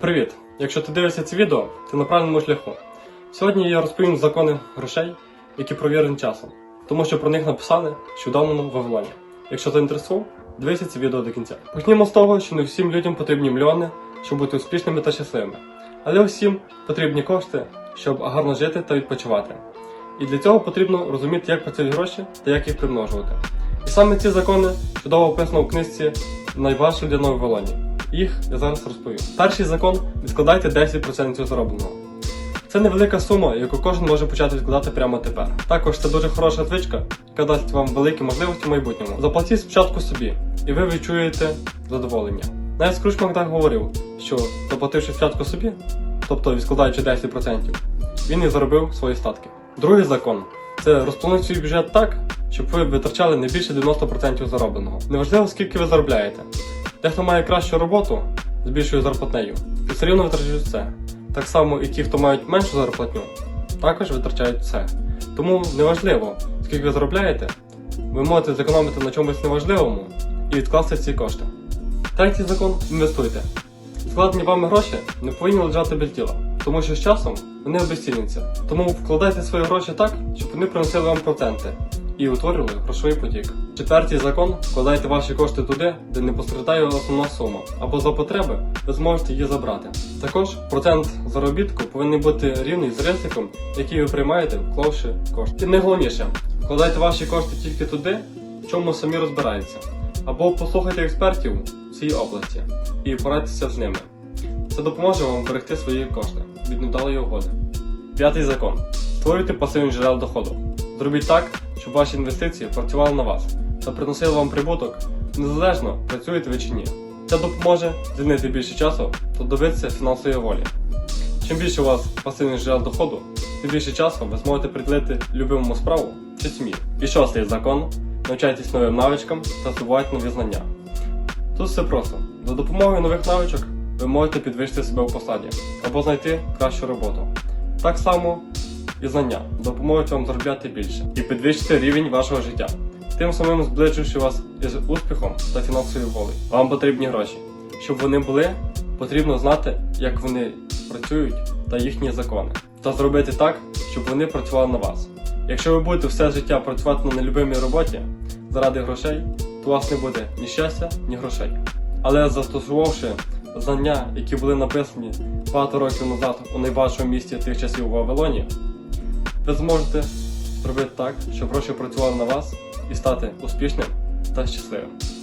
Привіт! Якщо ти дивишся це відео, ти на правильному шляху. Сьогодні я розповім закони грошей, які провірені часом, тому що про них написали ще в давному Вавилоні. Якщо заінтересував, дивися це відео до кінця. Почнімо з того, що не всім людям потрібні мільйони, щоб бути успішними та щасливими. Але усім потрібні кошти, щоб гарно жити та відпочивати. І для цього потрібно розуміти, як працюють гроші та як їх примножувати. І саме ці закони чудово описано в книжці Найважче для Вавилоні. Їх я зараз розповім. Перший закон відкладайте 10% заробленого. Це невелика сума, яку кожен може почати відкладати прямо тепер. Також це дуже хороша звичка, яка дасть вам великі можливості в майбутньому. Заплатіть спочатку собі, і ви відчуєте задоволення. Навіть Скрудж Макдак говорив, що заплативши спочатку собі, тобто відкладаючи 10%, він і заробив свої статки. Другий закон це розплануйте свій бюджет так, щоб ви витрачали не більше 90% заробленого. Неважливо, скільки ви заробляєте. Дехто має кращу роботу з більшою зарплатнею, і все рівно витрачають все. Так само і ті, хто мають меншу зарплатню, також витрачають все. Тому неважливо, скільки ви заробляєте, ви можете зекономити на чомусь неважливому і відкласти ці кошти. Третій закон інвестуйте. Складені вами гроші не повинні лежати без діла, тому що з часом вони обезцінюються. Тому вкладайте свої гроші так, щоб вони приносили вам проценти і утворювали грошовий потік. Четвертий закон вкладайте ваші кошти туди, де не постраждає основна сума, або за потреби ви зможете її забрати. Також процент заробітку повинен бути рівний з ризиком, який ви приймаєте, вклавши кошти. І найголовніше, вкладайте ваші кошти тільки туди, в чому самі розбираються, або послухайте експертів в цій області і порадьтеся з ними. Це допоможе вам берегти свої кошти від недалої угоди. П'ятий закон. Створюйте пасивні джерела доходу. Зробіть так, щоб ваші інвестиції працювали на вас та приносили вам прибуток, незалежно працюєте ви чи ні. Це допоможе звільнити більше часу та добитися фінансової волі. Чим більше у вас пасивних джерел доходу, тим більше часу ви зможете приділити любимому справу чи сім'ї. І шостий закон. Навчайтесь новим навичкам та здобувайте нові знання. Тут все просто. За допомогою нових навичок ви можете підвищити себе у посаді або знайти кращу роботу. Так само і знання допоможуть вам заробляти більше і підвищити рівень вашого життя, тим самим зближуючи вас із успіхом та фінансовою волею. Вам потрібні гроші. Щоб вони були, потрібно знати, як вони працюють та їхні закони, та зробити так, щоб вони працювали на вас. Якщо ви будете все життя працювати на нелюбимій роботі заради грошей, то у вас не буде ні щастя, ні грошей. Але застосувавши знання, які були написані багато років назад у найважчому місті тих часів у Вавилоні, ви зможете зробити так, щоб гроші працювали на вас і стати успішним та щасливим.